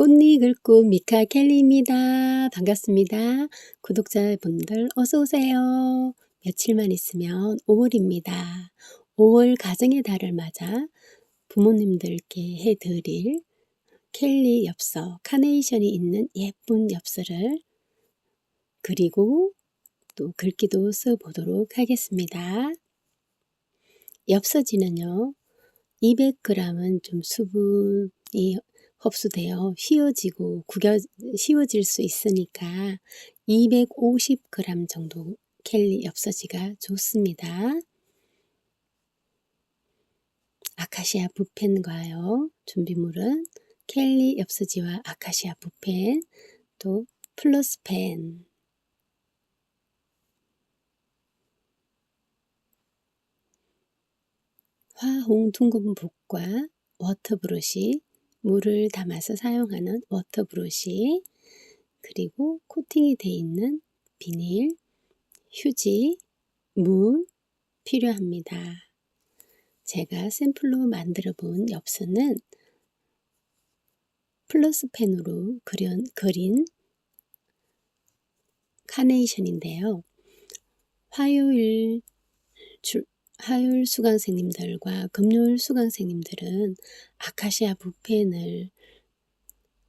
꽃잎 긁고 미카 켈리입니다. 반갑습니다. 구독자분들 어서오세요. 며칠만 있으면 5월입니다. 5월 가정의 달을 맞아 부모님들께 해드릴 켈리 엽서, 카네이션이 있는 예쁜 엽서를 그리고 또 글귀도 써보도록 하겠습니다. 엽서지는요, 200g은 좀 수분이 흡수되어 휘어지고 구겨 휘어질 수 있으니까 250g 정도 켈리 엽서지가 좋습니다. 아카시아 붓펜과요. 준비물은 켈리 엽서지와 아카시아 붓펜, 또 플러스펜, 화홍 둥근 붓과 워터브러시, 물을 담아서 사용하는 워터 브러시, 그리고 코팅이 되어 있는 비닐, 휴지, 물 필요합니다. 제가 샘플로 만들어 본 엽서는 플러스펜으로 그린, 그린 카네이션인데요. 화요일 줄, 화요일 수강생님들과 금요일 수강생님들은 아카시아 붓펜을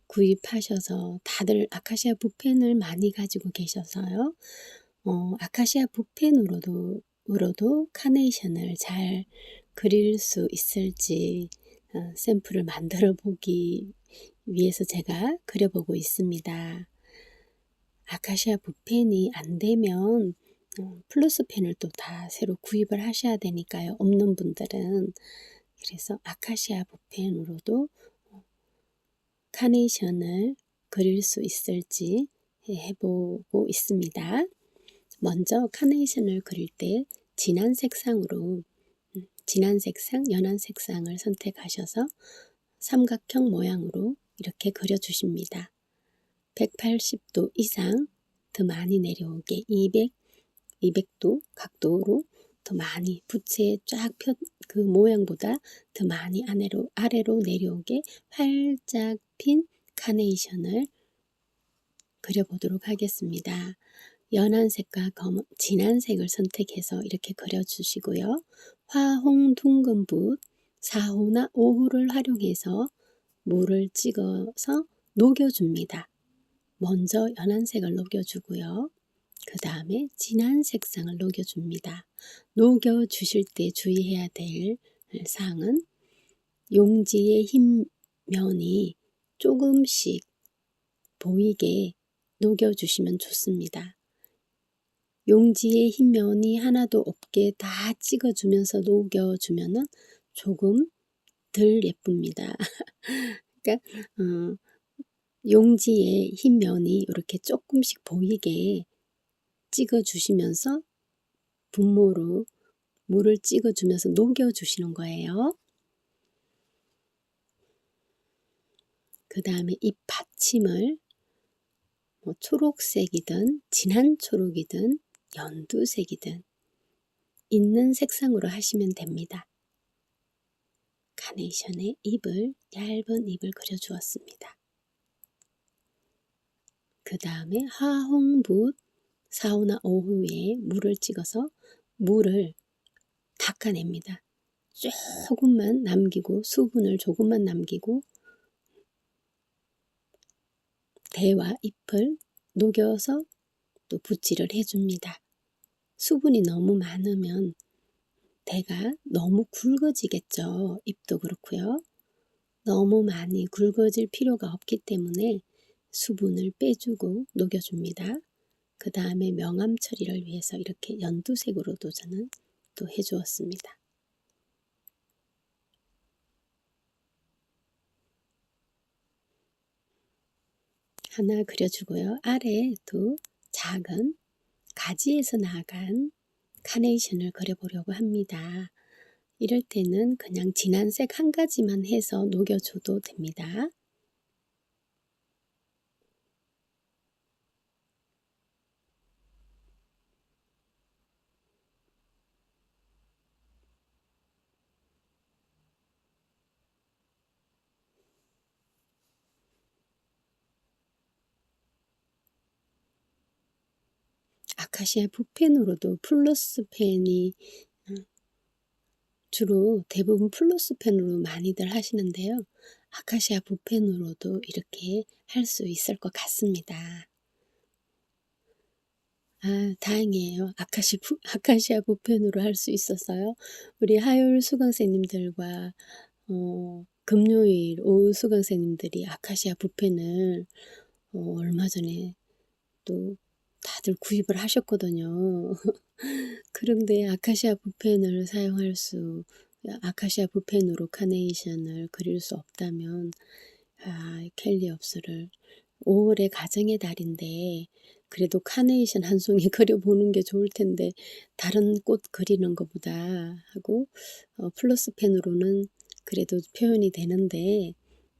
구입하셔서 다들 아카시아 붓펜을 많이 가지고 계셔서요. 어, 아카시아 붓펜으로도 으로도 카네이션을 잘 그릴 수 있을지 어, 샘플을 만들어 보기 위해서 제가 그려보고 있습니다. 아카시아 붓펜이 안 되면 어, 플러스 펜을 또 다 새로 구입을 하셔야 되니까요. 없는 분들은 그래서 아카시아 붓펜으로도 어, 카네이션을 그릴 수 있을지 해보고 있습니다. 먼저 카네이션을 그릴 때 진한 색상으로 음, 진한 색상, 연한 색상을 선택하셔서 삼각형 모양으로 이렇게 그려주십니다. 180도 이상 더 많이 내려오게 200, 200도 각도로 더 많이 부채 쫙펴그 모양보다 더 많이 아래로, 아래로 내려오게 활짝 핀 카네이션을 그려보도록 하겠습니다. 연한 색과 검은, 진한 색을 선택해서 이렇게 그려주시고요. 화홍 둥근 붓 4호나 5호를 활용해서 물을 찍어서 녹여줍니다. 먼저 연한 색을 녹여주고요. 그 다음에 진한 색상을 녹여줍니다. 녹여주실 때 주의해야 될 사항은 용지의 흰 면이 조금씩 보이게 녹여주시면 좋습니다. 용지의 흰 면이 하나도 없게 다 찍어주면서 녹여주면은 조금 덜 예쁩니다. 그러니까 어, 용지의 흰 면이 이렇게 조금씩 보이게 찍어 주시면서 분모로 물을 찍어 주면서 녹여 주시는 거예요. 그 다음에 이 받침을 뭐 초록색이든 진한 초록이든 연두색이든 있는 색상으로 하시면 됩니다. 카네이션의 잎을 얇은 잎을 그려주었습니다. 그 다음에 화홍붓 4호나 5호에 물을 찍어서 물을 닦아냅니다. 조금만 남기고 수분을 조금만 남기고 대와 잎을 녹여서 또 붓질을 해줍니다. 수분이 너무 많으면 대가 너무 굵어지겠죠. 잎도 그렇고요. 너무 많이 굵어질 필요가 없기 때문에 수분을 빼주고 녹여줍니다. 그 다음에 명암 처리를 위해서 이렇게 연두색으로도 저는 또 해주었습니다. 하나 그려주고요. 아래도 작은 가지에서 나간 카네이션을 그려보려고 합니다. 이럴 때는 그냥 진한 색 한 가지만 해서 녹여줘도 됩니다. 아카시아 붓펜으로도 플러스 펜이 어, 주로 대부분 플러스 펜으로 많이들 하시는데요. 아카시아 붓펜으로도 이렇게 할 수 있을 것 같습니다. 아, 다행이에요. 아카시, 부, 아카시아 붓펜으로 할 수 있었어요. 우리 하율 수강생님들과 어, 금요일 오후 수강생님들이 아카시아 붓펜을 어, 얼마 전에 또 다들 구입을 하셨거든요. 그런데 아카시아 붓펜을 사용할 수, 아카시아 붓펜으로 카네이션을 그릴 수 없다면, 아, 켈리 업스를 5월의 가정의 달인데, 그래도 카네이션 한 송이 그려보는 게 좋을 텐데, 다른 꽃 그리는 것보다 하고, 어, 플러스 펜으로는 그래도 표현이 되는데,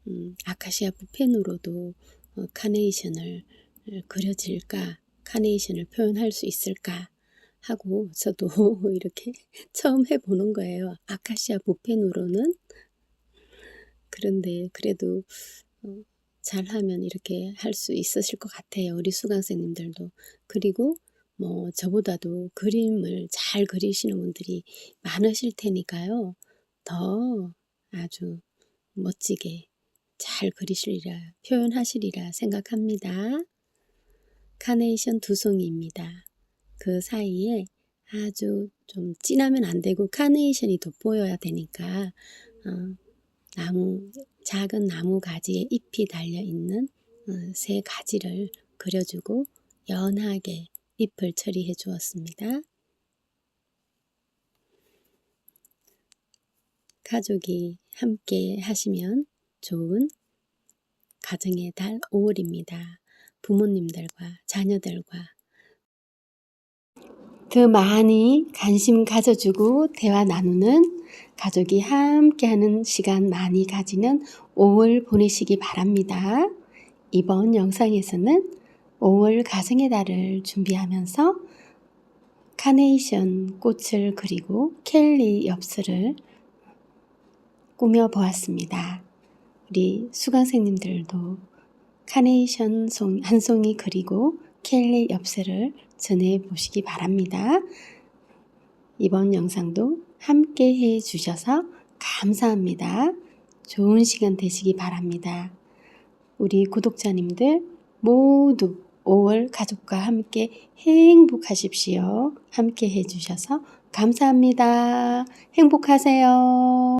음, 아카시아 붓펜으로도 어, 카네이션을 그려질까, 카네이션을 표현할 수 있을까 하고 저도 이렇게 처음 해보는 거예요. 아카시아 붓펜으로는. 그런데 그래도 어, 잘하면 이렇게 할 수 있으실 것 같아요. 우리 수강생님들도. 그리고 뭐 저보다도 그림을 잘 그리시는 분들이 많으실 테니까요. 더 아주 멋지게 잘 그리시리라, 표현하시리라 생각합니다. 카네이션 두 송이입니다. 그 사이에 아주 좀 진하면 안 되고 카네이션이 돋보여야 되니까 어, 나무 작은 나무 가지에 잎이 달려 있는 어, 세 가지를 그려주고 연하게 잎을 처리해 주었습니다. 가족이 함께 하시면 좋은 가정의 달 5월입니다. 부모님들과 자녀들과 더 많이 관심 가져주고 대화 나누는 가족이 함께하는 시간 많이 가지는 5월 보내시기 바랍니다. 이번 영상에서는 5월 가정의 달을 준비하면서 카네이션 꽃을 그리고 켈리 엽서를 꾸며 보았습니다. 우리 수강생님들도 카네이션 송, 한 송이 그리고 켈리 엽서를 전해 보시기 바랍니다. 이번 영상도 함께 해 주셔서 감사합니다. 좋은 시간 되시기 바랍니다. 우리 구독자님들 모두 5월 가족과 함께 행복하십시오. 함께 해 주셔서 감사합니다. 행복하세요.